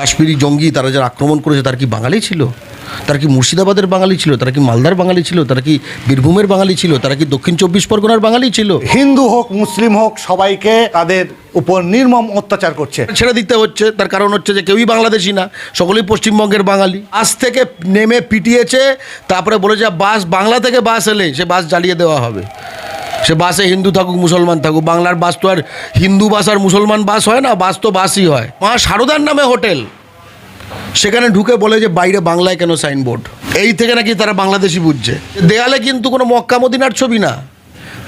কাশ্মীরি জঙ্গি তারা যারা আক্রমণ করেছে তারা কি বাঙালি ছিল? তারা কি মুর্শিদাবাদের বাঙালি ছিল? তারা কি মালদার বাঙালি ছিল? তারা কি বীরভূমের বাঙালি ছিল? তারা কি দক্ষিণ চব্বিশ পরগনার বাঙালি ছিল? হিন্দু হোক মুসলিম হোক সবাইকে তাদের উপর নির্মম অত্যাচার করছে। ছেড়ে দিতে হচ্ছে। তার কারণ হচ্ছে যে কেউই বাংলাদেশি না সকলেই পশ্চিমবঙ্গের বাঙালি। আজ থেকে নেমে পিটিয়েছে তারপরে বলে যে বাস বাংলা থেকে বাস এলে সে বাস জ্বালিয়ে দেওয়া হবে। সে বাসে হিন্দু থাকুক, মুসলমান থাকুক, বাংলার বাস তো আর হিন্দু বাস আর মুসলমান বাস হয় না, বাস তো বাসই হয়। মা সারদার নামে হোটেল। সেখানে ঢুকে বলে যে, বাইরে বাংলায় কেন সাইনবোর্ড? এই থেকে নাকি তারা বাংলাদেশি বুঝছে। দেয়ালে কিন্তু কোনো মক্কা মদিনার ছবি না।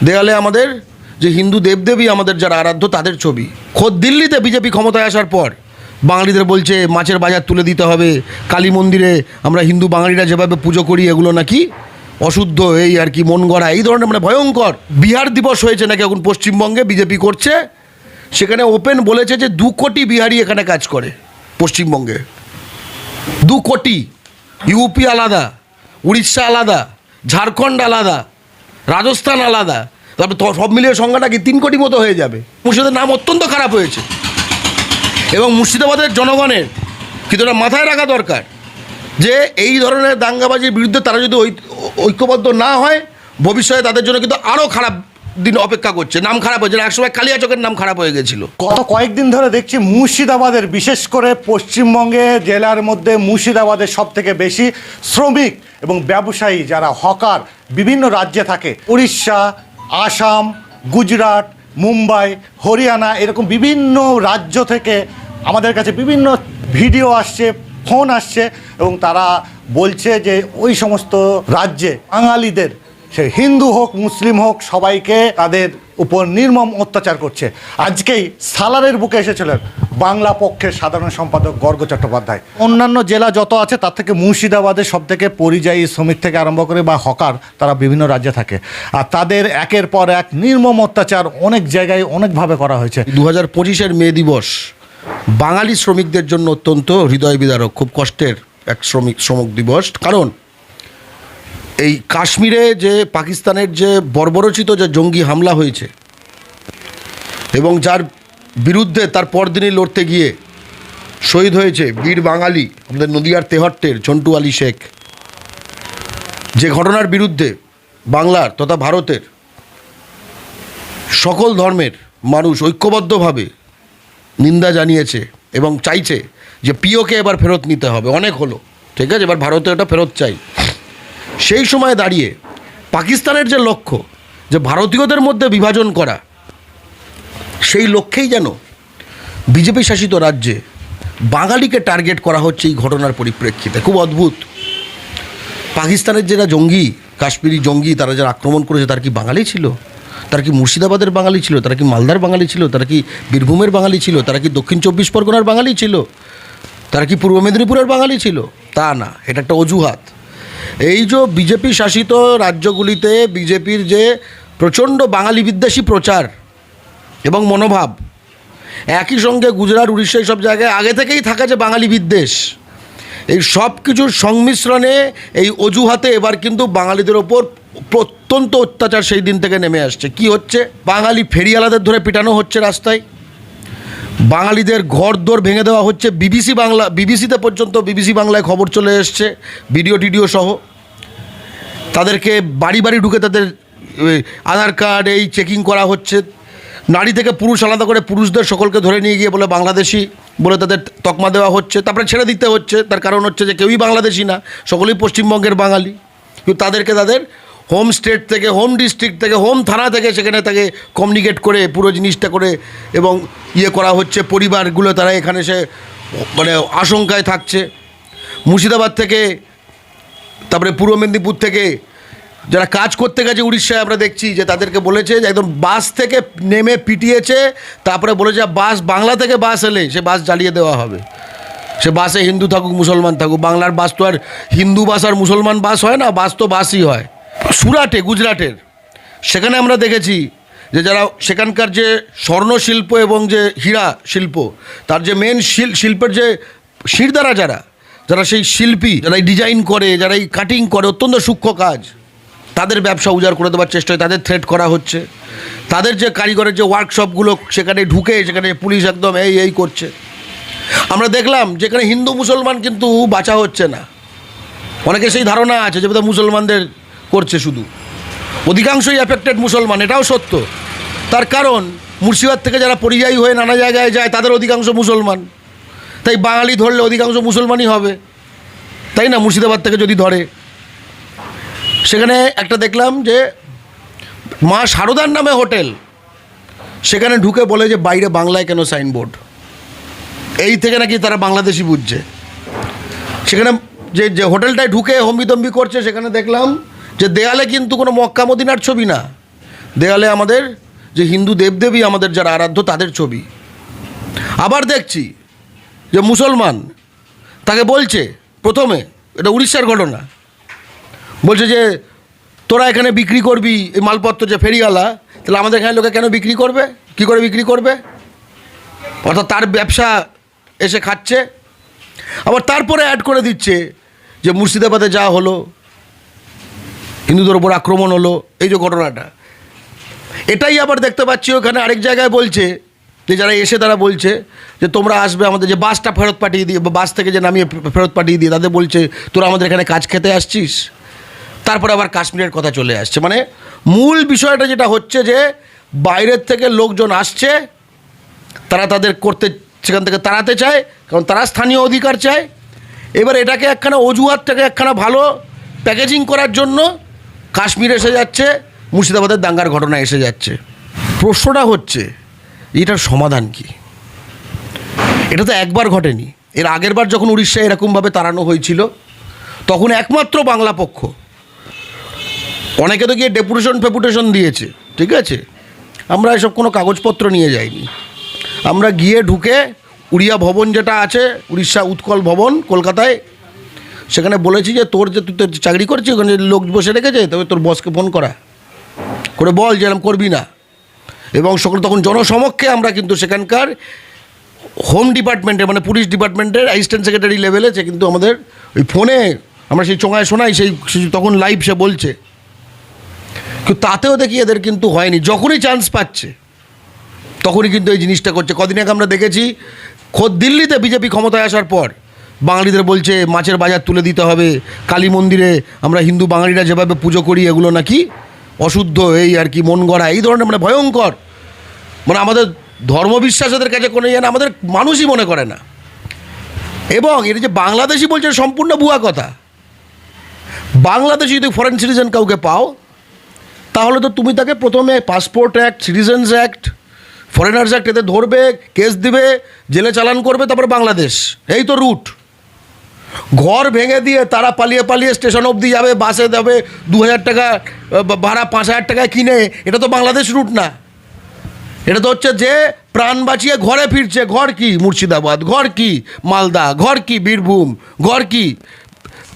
দেয়ালে আমাদের যে হিন্দু দেবদেবী আমাদের যারা আরাধ্য, তাদের ছবি। খোদ দিল্লিতে বিজেপি ক্ষমতায় আসার পর, বাঙালিদের বলছে, মাছের বাজার তুলে দিতে হবে, কালী মন্দিরে আমরা হিন্দু বাঙালিরা যেভাবে পুজো করি, এগুলো নাকি অশুদ্ধ এই আর কি মন গড়া, এই ধরনের মানে ভয়ঙ্কর। বিহার দিবস হয়েছে নাকি এখন পশ্চিমবঙ্গে, বিজেপি করছে। সেখানে ওপেন বলেছে যে দু কোটি বিহারি এখানে কাজ করে পশ্চিমবঙ্গে। দু কোটি। ইউপি আলাদা, উড়িষ্যা আলাদা, ঝাড়খণ্ড আলাদা, রাজস্থান আলাদা। তারপর সব মিলিয়ে সংখ্যাটা কি তিন কোটি মতো হয়ে যাবে। মুর্শিদাবাদের নাম অত্যন্ত খারাপ হয়েছে। এবং মুর্শিদাবাদের জনগণের কিন্তু মাথায় রাখা দরকার। যে এই ধরনের দাঙ্গাবাজির বিরুদ্ধে তারা যদি ঐক্যবদ্ধ না হয়, ভবিষ্যতে তাদের জন্য কিন্তু আরও খারাপ দিন অপেক্ষা করছে, নাম খারাপ হয়েছে। একসময় কালিয়া কালিয়াচকের নাম খারাপ হয়ে গেছিল। গত কয়েকদিন ধরে দেখছি মুর্শিদাবাদের, বিশেষ করে পশ্চিমবঙ্গে জেলার মধ্যে মুর্শিদাবাদের সব থেকে বেশি শ্রমিক এবং ব্যবসায়ী যারা হকার বিভিন্ন রাজ্যে থাকে। উড়িষ্যা, আসাম, গুজরাট, মুম্বাই, হরিয়ানা, এরকম বিভিন্ন রাজ্য থেকে আমাদের কাছে বিভিন্ন ভিডিও আসছে। ফোন আসছে এবং তারা বলছে যে ওই সমস্ত রাজ্যে বাঙালিদের, সে হিন্দু হোক, মুসলিম হোক, সবাইকে তাদের উপর নির্মম অত্যাচার করছে। আজকেই সালারের বুকে এসেছিলেন বাংলা পক্ষের সাধারণ সম্পাদক গর্গ চট্টোপাধ্যায়। অন্যান্য জেলা যত আছে, তার থেকে মুর্শিদাবাদের সব থেকে পরিযায়ী শ্রমিক থেকে আরম্ভ করে বা হকার, তারা বিভিন্ন রাজ্যে থাকে। আর তাদের একের পর এক নির্মম অত্যাচার অনেক জায়গায় অনেকভাবে করা হয়েছে। দু হাজার পঁচিশের মে দিবস। বাঙালি শ্রমিকদের জন্য অত্যন্ত হৃদয় বিদারক, খুব কষ্টের এক শ্রমিক শ্রমিক দিবস। কারণ এই কাশ্মীরে যে, পাকিস্তানের যে বর্বরচিত যে জঙ্গি হামলা হয়েছে, এবং যার বিরুদ্ধে তার পরদিনই লড়তে গিয়ে শহীদ হয়েছে বীর বাঙালি, আমাদের নদিয়ার তেহট্টের ঝন্টু আলী শেখ, যে ঘটনার বিরুদ্ধে বাংলার তথা ভারতের সকল ধর্মের মানুষ ঐক্যবদ্ধভাবে নিন্দা জানিয়েছে এবং চাইছে যে পিওকে এবার ফেরত নিতে হবে। অনেক হলো। ঠিক আছে? এবার ভারতে ওটা ফেরত চাই। সেই সময় দাঁড়িয়ে পাকিস্তানের যে লক্ষ্য, যে ভারতীয়দের মধ্যে বিভাজন করা, সেই লক্ষ্যেই যেন বিজেপি শাসিত রাজ্যে বাঙালিকে টার্গেট করা হচ্ছে এই ঘটনার পরিপ্রেক্ষিতে। খুব অদ্ভুত। পাকিস্তানের যারা জঙ্গি, কাশ্মীরি জঙ্গি, তারা যারা আক্রমণ করেছে, তার কি বাঙালি ছিল? তারা কি মুর্শিদাবাদের বাঙালি ছিল? তারা কি মালদার বাঙালি ছিল? তারা কি বীরভূমের বাঙালি ছিল? তারা কি দক্ষিণ চব্বিশ পরগনার বাঙালি ছিল? তারা কি পূর্ব মেদিনীপুরের বাঙালি ছিল? তা না, এটা একটা অজুহাত। এই যে বিজেপি শাসিত রাজ্যগুলিতে বিজেপির যে প্রচণ্ড বাঙালি বিদ্বেষী প্রচার এবং মনোভাব, একই সঙ্গে গুজরাট, উড়িষ্যা সব জায়গায় আগে থেকেই থাকা যে বাঙালি বিদ্বেষ, এই সব কিছুর সংমিশ্রণে এই অজুহাতে এবার কিন্তু বাঙালিদের ওপর প্রত্যন্ত অত্যাচার সেই দিন থেকে নেমে আসছে। কি হচ্ছে? বাঙালি ফেরিওয়ালাদের ধরে পিটানো হচ্ছে রাস্তায়। বাঙালিদের ঘর দোর ভেঙে দেওয়া হচ্ছে। বিবিসি বাংলা, বিবিসিতে পর্যন্ত বিবিসি বাংলায় খবর চলে এসছে, ভিডিও, টিডিও সহ। তাদেরকে বাড়ি বাড়ি ঢুকে তাদের আধার কার্ড, এই চেকিং করা হচ্ছে। নারী থেকে পুরুষ আলাদা করে পুরুষদের সকলকে ধরে নিয়ে গিয়ে বলে বাংলাদেশি বলে তাদের তকমা দেওয়া হচ্ছে। তারপরে ছেড়ে দিতে হচ্ছে। তার কারণ হচ্ছে যে কেউই বাংলাদেশি না, সকলেই পশ্চিমবঙ্গের বাঙালি। কিন্তু তাদেরকে তাদের হোম স্টেট থেকে, হোম ডিস্ট্রিক্ট থেকে, হোম থানা থেকে সেখানে তাকে কমিউনিকেট করে পুরো জিনিসটা করে এবং ইয়ে করা হচ্ছে। পরিবারগুলো তারা এখানে সে মানে আশঙ্কায় থাকছে। মুর্শিদাবাদ থেকে, তারপরে পূর্ব মেদিনীপুর থেকে যারা কাজ করতে গেছে উড়িষ্যায়, আমরা দেখছি যে তাদেরকে বলেছে যে একদম বাস থেকে নেমে পিটিয়েছে, তারপরে বলেছে বাস বাংলা থেকে বাস এলে সে বাস জ্বালিয়ে দেওয়া হবে। সে বাসে হিন্দু থাকুক, মুসলমান থাকুক, বাংলার বাস তো আর হিন্দু বাস আর মুসলমান বাস হয় না, বাস তো বাসই হয়। সুরাটে, গুজরাটের। সেখানে আমরা দেখেছি যে যারা সেখানকার যে স্বর্ণ শিল্প এবং যে হীরা শিল্প, তার যে মেন শিল্পের যে শিরদারা যারা যারা সেই শিল্পী যারা এই ডিজাইন করে যারা এই কাটিং করে, অত্যন্ত সূক্ষ্ম কাজ, তাদের ব্যবসা উজাড় করে দেওয়ার চেষ্টা হয়, তাদের থ্রেট করা হচ্ছে। তাদের যে কারিগরের যে ওয়ার্কশপগুলো সেখানে ঢুকে, সেখানে পুলিশ একদম এই এই করছে। আমরা দেখলাম যেখানে হিন্দু মুসলমান কিন্তু বাঁচা হচ্ছে না। অনেকে সেই ধারণা আছে যে মুসলমানদের করছে শুধু। অধিকাংশই অ্যাফেক্টেড মুসলমান, এটাও সত্য। তার কারণ, মুর্শিদাবাদ থেকে যারা পরিযায়ী হয়ে নানা জায়গায় যায়, তাদের অধিকাংশ মুসলমান। তাই বাঙালি ধরলে অধিকাংশ মুসলমানই হবে। তাই না? মুর্শিদাবাদ থেকে যদি ধরে। সেখানে একটা দেখলাম যে, মা সারদার নামে হোটেল। সেখানে ঢুকে বলে যে, বাইরে বাংলায় কেন সাইনবোর্ড? এই থেকে নাকি তারা বাংলাদেশি বুঝছে। সেখানে যে যে হোটেলটায় ঢুকে হম্বিতম্বি করছে, সেখানে দেখলাম যে দেয়ালে কিন্তু কোনো মক্কা মদিনার ছবি না। দেয়ালে আমাদের যে হিন্দু দেবদেবী আমাদের যারা আরাধ্য তাদের ছবি। আবার দেখছি যে মুসলমান তাকে বলছে প্রথমে, এটা উড়িষ্যার ঘটনা। বলছে যে, তোরা এখানে বিক্রি করবি এই মালপত্র যে ফেরিওয়ালা, তাহলে আমাদের এখানে লোকে কেন বিক্রি করবে? কি করে বিক্রি করবে? অর্থাৎ তার ব্যবসা এসে খাচ্ছে। আবার তারপরে অ্যাড করে দিচ্ছে যে মুর্শিদাবাদে যা হলো হিন্দুদের ওপর আক্রমণ হলো, এই যে ঘটনাটা। এটাই আবার দেখতে পাচ্ছি ওখানে আরেক জায়গায় বলছে, যে যারা এসে তারা বলছে যে তোমরা আসবে আমাদের, যে বাসটা ফেরত পাঠিয়ে দিয়ে, বাস থেকে যে নামিয়ে ফেরত পাঠিয়ে দিয়ে, তাদের বলছে, তোরা আমাদের এখানে কাজ খেতে আসছিস? তারপরে আবার কাশ্মীরের কথা চলে আসছে। মানে মূল বিষয়টা যেটা হচ্ছে যে, বাইরের থেকে লোকজন আসছে, তারা তাদের করতে, সেখান থেকে তাড়াতে চায়, কারণ তারা স্থানীয় অধিকার চায়। এবার এটাকে একখানা অজুহাতটাকে একখানা ভালো প্যাকেজিং করার জন্য কাশ্মীর এসে যাচ্ছে, মুর্শিদাবাদের দাঙ্গার ঘটনা এসে যাচ্ছে। প্রশ্নটা হচ্ছে, এটার সমাধান কি? এটা তো একবার ঘটেনি। এর আগের বার যখন উড়িষ্যায় এরকমভাবে তাড়ানো হয়েছিল, তখন একমাত্র বাংলা পক্ষ। অনেকে তো গিয়ে ডেপুটেশন ফেপুটেশন দিয়েছে, ঠিক আছে? আমরা এসব কোনো কাগজপত্র নিয়ে যাইনি। আমরা গিয়ে ঢুকে, উড়িয়া ভবন যেটা আছে, উড়িষ্যা উৎকল ভবন, কলকাতায় সেখানে বলেছি যে তোর যে তুই তো চাকরি করছিস, ওখানে লোক বসে রেখেছে, তবে তোর বসকে ফোন করা। করে বল যে এরকম করবি না। এবং সকল তখন জনসমক্ষে আমরা কিন্তু সেখানকার হোম ডিপার্টমেন্টে মানে পুলিশ ডিপার্টমেন্টের অ্যাসিস্ট্যান্ট সেক্রেটারি লেভেলে সে কিন্তু আমাদের ওই ফোনে আমরা সেই চোঙায় শোনাই, সেই তখন লাইভ সে বলছে। কিন্তু তাতেও দেখি এদের কিন্তু হয়নি। যখনই চান্স পাচ্ছে, তখনই কিন্তু এই জিনিসটা করছে। কদিন আগে আমরা দেখেছি, খোদ দিল্লিতে বিজেপি ক্ষমতায় আসার পর বাঙালিদের বলছে, মাছের বাজার তুলে দিতে হবে। কালী মন্দিরে আমরা হিন্দু বাঙালিরা যেভাবে পুজো করি, এগুলো নাকি অশুদ্ধ, এই আর কি মন গড়া, এই ধরনের মানে ভয়ঙ্কর। মানে আমাদের ধর্মবিশ্বাস এদের কাছে কোনো ইয়ে না, আমাদের মানুষই মনে করে না। এবং এটা যে বাংলাদেশি বলছে, সম্পূর্ণ ভুয়া কথা। বাংলাদেশি যদি ফরেন সিটিজেন কাউকে পাও, তাহলে তো তুমি তাকে প্রথমে passport act citizens act foreigners act এতে ধরবে কেস দিবে, জেলে চালান করবে, তারপর বাংলাদেশ। এই তো রুট ঘর ভেঙে দিয়ে তারা পালিয়ে পালিয়ে স্টেশন অবধি যাবে, বাসে যাবে দু হাজার টাকা ভাড়া পাঁচ হাজার টাকায় কিনে। এটা তো বাংলাদেশ রুট না। এটা তো হচ্ছে যে প্রাণ বাঁচিয়ে ঘরে ফিরছে। ঘর কি? মুর্শিদাবাদ। ঘর কি? মালদা। ঘর কি? বীরভূম। ঘর কি?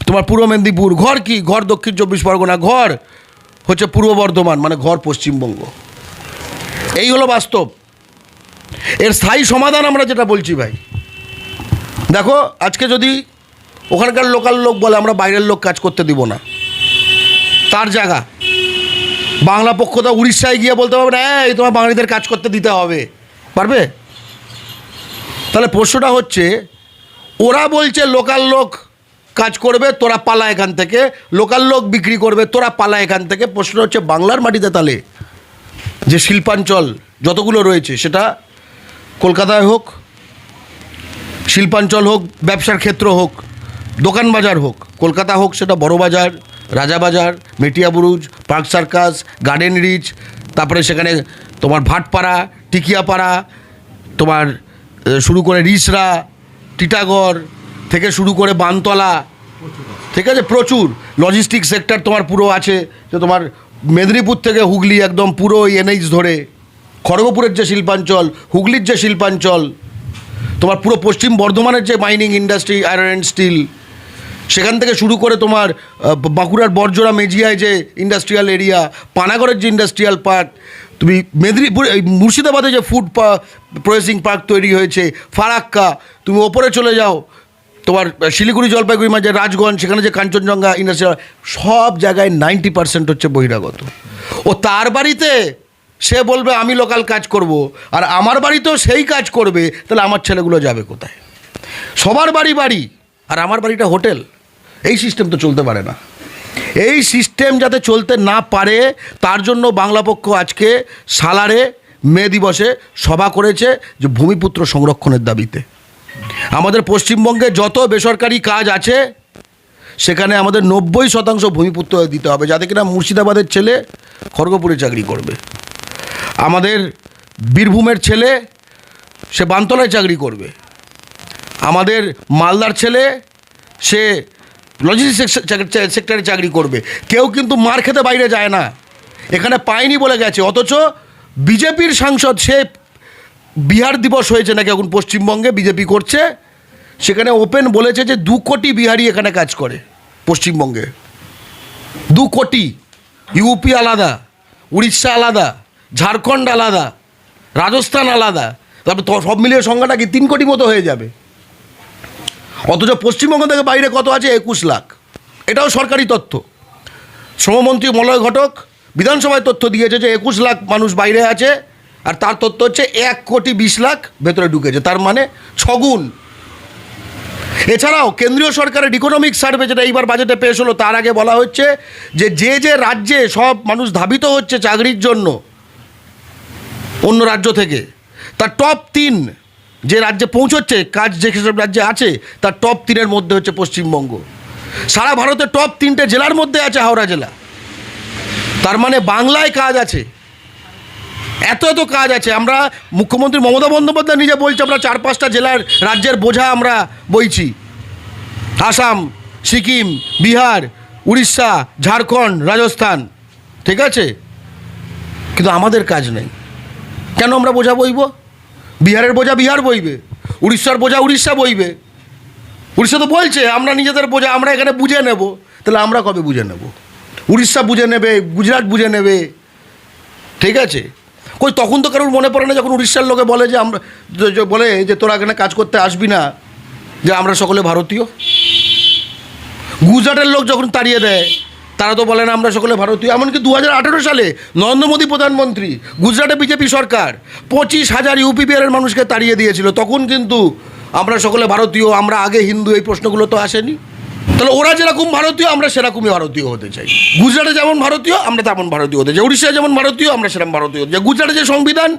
তোমার পূর্ব মেদিনীপুর। ঘর কি? ঘর দক্ষিণ চব্বিশ পরগনা। ঘর হচ্ছে পূর্ব বর্ধমান মানে ঘর পশ্চিমবঙ্গ। এই হলো বাস্তব। এর স্থায়ী সমাধান আমরা যেটা বলছি ভাই। দেখো, আজকে যদি ওখানকার লোকাল লোক বলে, আমরা বাইরের লোক কাজ করতে দিব না। তার জায়গা। বাংলা পক্ষ তো উড়িষ্যায় গিয়ে বলতে পারবে না, এই, তোমার বাঙালিদের কাজ করতে দিতে হবে। পারবে? তাহলে প্রশ্নটা হচ্ছে, ওরা বলছে লোকাল লোক কাজ করবে, তোরা পালা এখান থেকে। লোকাল লোক বিক্রি করবে, তোরা পালা এখান থেকে। প্রশ্ন হচ্ছে বাংলার মাটিতে তাহলে যে শিল্পাঞ্চল যতগুলো রয়েছে, সেটা কলকাতায় হোক, শিল্পাঞ্চল হোক, ব্যবসার ক্ষেত্র হোক দোকান বাজার হোক, কলকাতা হোক সেটা বড় বাজার Rajabazar Metiabruz park circus, garden rich, তারপরে সেখানে তোমার ভাটপাড়া, টিকিয়াপাড়া, তোমার শুরু করে রিসরা, টিটাগড় থেকে শুরু করে বানতলা, ঠিক আছে? প্রচুর। লজিস্টিক সেক্টর তোমার পুরো আছে, যে তোমার মেদিনীপুর থেকে হুগলি একদম পুরো এনএইচ ধরে, খড়গপুরের যে শিল্পাঞ্চল, হুগলির যে শিল্পাঞ্চল, তোমার পুরো পশ্চিম বর্ধমানের যে mining industry iron and steel সেখান থেকে শুরু করে তোমার বাঁকুড়ার বরজোড়া মেজিয়ায় যে ইন্ডাস্ট্রিয়াল এরিয়া পানাগড়ের যে ইন্ডাস্ট্রিয়াল পার্ক তুমি মেদিনীপুর মুর্শিদাবাদে যে ফুড প্রসেসিং পার্ক তৈরি হয়েছে, ফারাক্কা, তুমি ওপরে চলে যাও, তোমার শিলিগুড়ি জলপাইগুড়ি মাঝে রাজগঞ্জ, সেখানে যে কাঞ্চনজঙ্ঘা ইন্ডাস্ট্রিয়াল সব জায়গায় নাইনটি পার্সেন্ট হচ্ছে বহিরাগত। ও তার বাড়িতে সে বলবে, আমি লোকাল কাজ করব। আর আমার বাড়িতেও সেই কাজ করবে, তাহলে আমার ছেলেগুলো যাবে কোথায়? সবার বাড়ি বাড়ি। আর আমার বাড়িটা হোটেল। এই সিস্টেম তো চলতে পারে না। এই সিস্টেম যাতে চলতে না পারে, তার জন্য বাংলা পক্ষ আজকে সালারে, মে দিবসে সভা করেছে যে ভূমিপুত্র সংরক্ষণের দাবিতে। আমাদের পশ্চিমবঙ্গে যত বেসরকারি কাজ আছে, সেখানে আমাদের নব্বই শতাংশ ভূমিপুত্র দিতে হবে, যাতে কিনা মুর্শিদাবাদের ছেলে খড়গপুরে চাকরি করবে। আমাদের বীরভূমের ছেলে, সে বানতলায় চাকরি করবে। আমাদের মালদার ছেলে, সে লজিস্টিক্স সেক্টরে চাকরি করবে। কেউ কিন্তু মার খেতে বাইরে যায় না। এখানে পায়নি বলে গেছে। অথচ বিজেপির সাংসদ, সে বিহার দিবস হয়েছে নাকি এখন পশ্চিমবঙ্গে বিজেপি করছে, সেখানে ওপেন বলেছে যে দু কোটি বিহারি এখানে কাজ করে পশ্চিমবঙ্গে। দু কোটি। ইউপি আলাদা, উড়িষ্যা আলাদা, ঝাড়খণ্ড আলাদা, রাজস্থান আলাদা। তারপর সব মিলিয়ে সংখ্যাটা কি তিন কোটি মতো হয়ে যাবে? অথচ পশ্চিমবঙ্গ থেকে বাইরে কত আছে? একুশ লাখ। এটাও সরকারি তথ্য। শ্রমমন্ত্রী মলয় ঘটক বিধানসভায় তথ্য দিয়েছে যে একুশ লাখ মানুষ বাইরে আছে, আর তার তথ্য হচ্ছে এক কোটি বিশ লাখ ভেতরে ঢুকেছে। তার মানে ছগুণ এছাড়াও কেন্দ্রীয় সরকারের ইকোনমিক সার্ভে যেটা এইবার বাজেটে পেশ হলো, তার আগে বলা হচ্ছে যে যে যে রাজ্যে সব মানুষ ধাবিত হচ্ছে চাকরির জন্য, অন্য রাজ্য থেকে, তার টপ তিন যে রাজ্যে পৌঁছচ্ছে, কাজ যে সব রাজ্যে আছে, তার টপ তিনের মধ্যে হচ্ছে পশ্চিমবঙ্গ। সারা ভারতে টপ তিনটে জেলার মধ্যে আছে হাওড়া জেলা। তার মানে বাংলায় কাজ আছে। এত এত কাজ আছে। আমরা মুখ্যমন্ত্রী মমতা বন্দ্যোপাধ্যায় নিজে বলছে, আমরা চার পাঁচটা জেলার রাজ্যের বোঝা আমরা বইছি। আসাম, সিকিম, বিহার, উড়িষ্যা, ঝাড়খণ্ড, রাজস্থান। ঠিক আছে? কিন্তু আমাদের কাজ নেই। কেন আমরা বোঝা বইব? বিহারের বোঝা বিহার বইবে, উড়িষ্যার বোঝা উড়িষ্যা বইবে। উড়িষ্যা তো বলছে, আমরা নিজেদের বোঝা, আমরা এখানে বুঝে নেব, তাহলে আমরা কবে বুঝে নেব? উড়িষ্যা বুঝে নেবে, গুজরাট বুঝে নেবে, ঠিক আছে? কই, তখন তো কারোর মনে পড়ে না যখন উড়িষ্যার লোকে বলে যে আমরা বলে যে তোরা এখানে কাজ করতে আসবি না, যে আমরা সকলে ভারতীয়। গুজরাটের লোক যখন তাড়িয়ে দেয় তারা তো বলে না আমরা সকলে ভারতীয়, এমনকি দু হাজার আঠেরো সালে নরেন্দ্র মোদী প্রধানমন্ত্রী, গুজরাটে বিজেপি সরকার পঁচিশ হাজার ইউপি বিহারের মানুষকে তাড়িয়ে দিয়েছিল। তখন কিন্তু আমরা সকলে ভারতীয়, আমরা আগে হিন্দু, এই প্রশ্নগুলো তো আসেনি। তাহলে ওরা যেরকম ভারতীয়, আমরা সেরকমই ভারতীয় হতে চাই। গুজরাটে যেমন ভারতীয়, আমরা তেমন ভারতীয় হতে চাই। উড়িষ্যায় যেমন ভারতীয়, আমরা সেরকম ভারতীয় হতে চাই। গুজরাটে যে সংবিধান,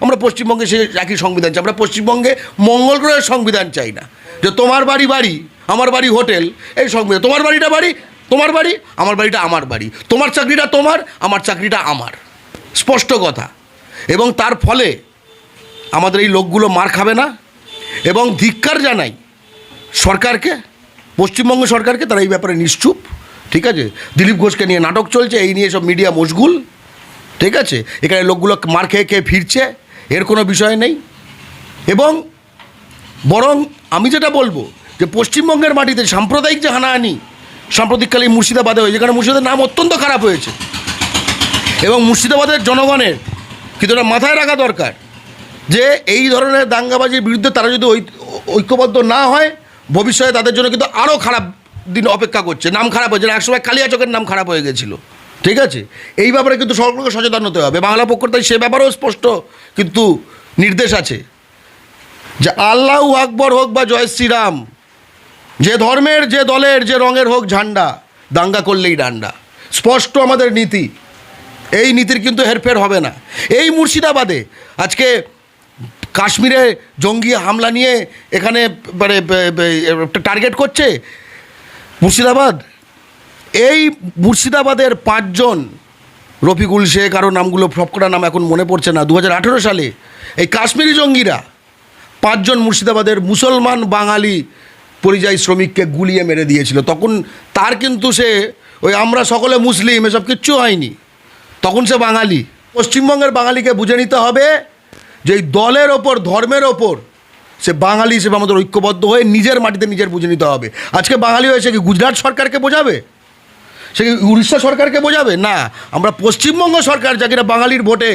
আমরা পশ্চিমবঙ্গে সে একই সংবিধান চাই। আমরা পশ্চিমবঙ্গে মঙ্গল গ্রহের সংবিধান চাই না। যে তোমার বাড়ি বাড়ি, আমার বাড়ি হোটেল, এই সংবিধান। তোমার বাড়িটা বাড়ি তোমার বাড়ি? আমার বাড়িটা আমার বাড়ি। তোমার চাকরিটা তোমার, আমার চাকরিটা আমার। স্পষ্ট কথা। এবং তার ফলে আমাদের এই লোকগুলো মার খাবে না। এবং ধিক্কার জানাই সরকারকে, পশ্চিমবঙ্গ সরকারকে, তারা এই ব্যাপারে নিশ্চুপ। ঠিক আছে? দিলীপ ঘোষকে নিয়ে নাটক চলছে, এই নিয়ে সব মিডিয়া মশগুল। ঠিক আছে? এখানে লোকগুলো মার খেয়ে খেয়ে ফিরছে, এর কোনো বিষয় নেই। এবং বরং আমি যেটা বলব যে পশ্চিমবঙ্গের মাটিতে সাম্প্রদায়িক যে হানাহানি সাম্প্রতিককালে মুর্শিদাবাদে হয়েছে যেখানে মুর্শিদাবাদের নাম অত্যন্ত খারাপ হয়েছে। এবং মুর্শিদাবাদের জনগণের এটা মাথায় রাখা দরকার যে এই ধরনের দাঙ্গাবাজির বিরুদ্ধে তারা যদি ঐক্যবদ্ধ না হয়, ভবিষ্যতে তাদের জন্য কিন্তু আরও খারাপ দিন অপেক্ষা করছে, নাম খারাপ হয়েছে। এক সময় একসময় কালিয়াচকের নাম খারাপ হয়ে গেছিল, ঠিক আছে? এই ব্যাপারে কিন্তু সকলকে সচেতন হতে হবে। বাংলা পক্ষ তাই সে ব্যাপারেও স্পষ্ট কিন্তু নির্দেশ আছে। যে আল্লাহ আকবর হোক বা জয় শ্রীরাম যে ধর্মের, যে দলের, যে রঙের হোক ঝান্ডা, দাঙ্গা করলেই ডান্ডা। স্পষ্ট আমাদের নীতি। এই নীতির কিন্তু হেরফের হবে না। এই মুর্শিদাবাদে আজকে কাশ্মীরে জঙ্গি হামলা নিয়ে এখানে মানে টার্গেট করছে মুর্শিদাবাদ। এই মুর্শিদাবাদের পাঁচজন, রফিকুল শেখ আরও নামগুলো সবকটা নাম এখন মনে পড়ছে না। দু হাজার আঠেরো সালে এই কাশ্মীরি জঙ্গিরা পাঁচজন মুর্শিদাবাদের মুসলমান বাঙালি পরিযায়ী শ্রমিককে গুলিয়ে মেরে দিয়েছিল। তখন তার কিন্তু সে ওই আমরা সকলে মুসলিম, এসব কিচ্ছু হয়নি। তখন সে বাঙালি। পশ্চিমবঙ্গের বাঙালিকে বুঝে নিতে হবে যে এই দলের ওপর, ধর্মের ওপর সে বাঙালি হিসেবে আমাদের ঐক্যবদ্ধ হয়ে নিজের মাটিতে নিজের বুঝে নিতে হবে। আজকে বাঙালি হয়েছে কি গুজরাট সরকারকে বোঝাবে? সে কি উড়িষ্যা সরকারকে বোঝাবে? না। আমরা পশ্চিমবঙ্গ সরকার যা কিনা বাঙালির ভোটে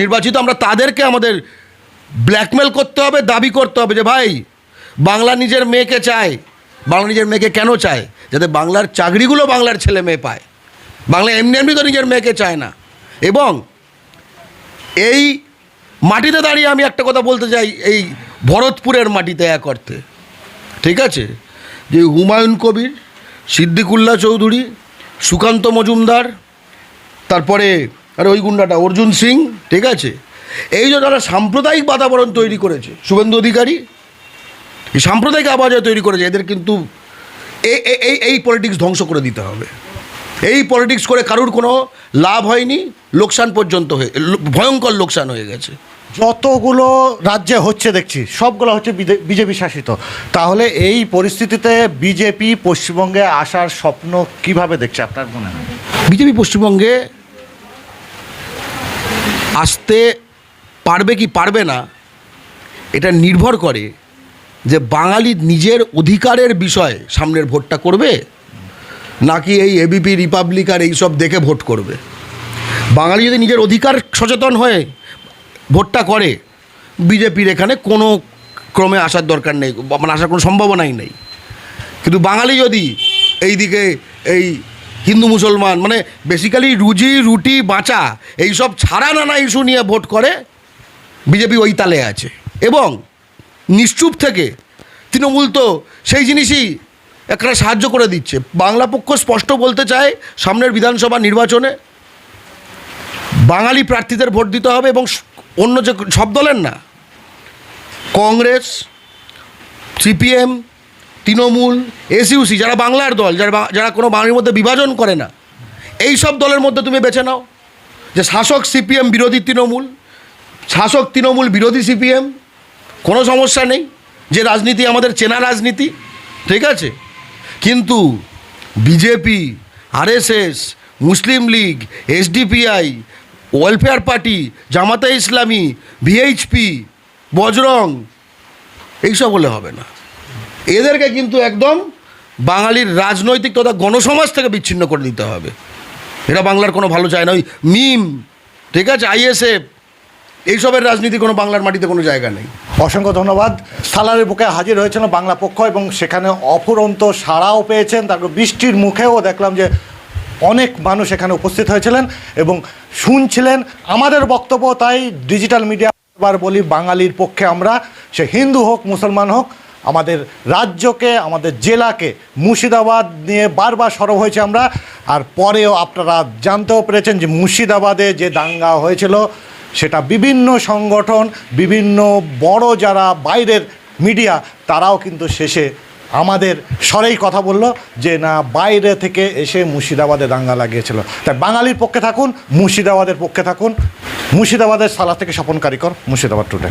নির্বাচিত, আমরা তাদেরকে আমাদের ব্ল্যাকমেল করতে হবে, দাবি করতে হবে যে ভাই বাংলা নিজের মেয়েকে চায়। বাংলা নিজের মেয়েকে কেন চায়? যাতে বাংলার চাকরিগুলো বাংলার ছেলে মেয়ে পায়। বাংলা এমনি এমনি তো নিজের মেয়েকে চায় না। এবং এই মাটিতে দাঁড়িয়ে আমি একটা কথা বলতে চাই, এই ভরতপুরের মাটিতে এক অর্থে। ঠিক আছে? যে হুমায়ুন কবির সিদ্দিকুল্লাহ চৌধুরী, সুকান্ত মজুমদার, তারপরে আর ওই গুন্ডাটা, অর্জুন সিং, ঠিক আছে? এই যে যারা সাম্প্রদায়িক বাতাবরণ তৈরি করেছে, শুভেন্দু অধিকারী এই সাম্প্রদায়িক আওয়াজ তৈরি করেছে এদের কিন্তু এই এই পলিটিক্স ধ্বংস করে দিতে হবে। এই পলিটিক্স করে কারুর কোনো লাভ হয়নি লোকসান পর্যন্ত হয়ে ভয়ঙ্কর লোকসান হয়ে গেছে। যতগুলো রাজ্যে হচ্ছে দেখছি সবগুলো হচ্ছে বিজেপি শাসিত। তাহলে এই পরিস্থিতিতে বিজেপি পশ্চিমবঙ্গে আসার স্বপ্ন কীভাবে দেখছে আপনার মনে হয়? বিজেপি পশ্চিমবঙ্গে আসতে পারবে কি পারবে না এটা নির্ভর করে যে বাঙালি নিজের অধিকারের বিষয়ে সামনের ভোটটা করবে, নাকি এই এবিপি রিপাবলিক আর এইসব দেখে ভোট করবে? বাঙালি যদি নিজের অধিকার সচেতন হয়ে ভোটটা করে, বিজেপির এখানে কোনো ক্রমে আসার দরকার নেই মানে আসার কোনো সম্ভাবনাই নেই। কিন্তু বাঙালি যদি এই দিকে এই হিন্দু মুসলমান মানে বেসিক্যালি রুজি, রুটি, বাঁচা, এইসব ছাড়া নানা ইস্যু নিয়ে ভোট করে, বিজেপি ওই তালে আছে। এবং নিশ্চুপ থেকে। তৃণমূল তো সেই জিনিসই একটা সাহায্য করে দিচ্ছে। বাংলা পক্ষ স্পষ্ট বলতে চায় সামনের বিধানসভা নির্বাচনে বাঙালি প্রার্থীদের ভোট দিতে হবে এবং অন্য যে সব দলের না। কংগ্রেস, সিপিএম, তৃণমূল, এসইউসি, যারা বাংলার দল, যারা যারা কোনো বাঙালির মধ্যে বিভাজন করে না, এই সব দলের মধ্যে তুমি বেছে নাও যে শাসক সিপিএম বিরোধী তৃণমূল, শাসক তৃণমূল বিরোধী সিপিএম কোনো সমস্যা নেই। যে রাজনীতি আমাদের চেনা রাজনীতি, ঠিক আছে? কিন্তু BJP, RSS, Muslim League, SDPI, Welfare Party, Jamaat-e Islami, VHP, Bajrang, এইসব হলে হবে না। এদেরকে কিন্তু একদম বাঙালির রাজনৈতিক তথা গণসমাজ থেকে বিচ্ছিন্ন করে দিতে হবে। এরা বাংলার কোনো ভালো চায় না। ওই মিম, ঠিক আছে? আইএসএফ এইসবের রাজনীতি কোনো বাংলার মাটিতে কোনো জায়গা নেই। অসংখ্য ধন্যবাদ। সালারের বুকে হাজির হয়েছিল বাংলা পক্ষ এবং সেখানে অফুরন্ত সাড়াও পেয়েছেন। তারপর বৃষ্টির মুখেও দেখলাম যে অনেক মানুষ এখানে উপস্থিত হয়েছিলেন এবং শুনছিলেন আমাদের বক্তব্য। তাই ডিজিটাল মিডিয়া বার বলি, বাঙালির পক্ষে আমরা, সে হিন্দু হোক, মুসলমান হোক, আমাদের রাজ্যকে, আমাদের জেলাকে মুর্শিদাবাদ নিয়ে বারবার সরব হয়েছে আমরা। আর পরেও আপনারা জানতেও পেরেছেন যে মুর্শিদাবাদে যে দাঙ্গা হয়েছিল সেটা বিভিন্ন সংগঠন, বিভিন্ন বড় যারা বাইরের মিডিয়া, তারাও কিন্তু শেষে আমাদের স্বরেই কথা বলল যে, না, বাইরে থেকে এসে মুর্শিদাবাদে দাঙ্গা লাগিয়েছিল। তাই বাঙালির পক্ষে থাকুন, মুর্শিদাবাদের পক্ষে থাকুন, মুর্শিদাবাদের সালা থেকে স্বপন কারিকর, মুর্শিদাবাদ টুডে।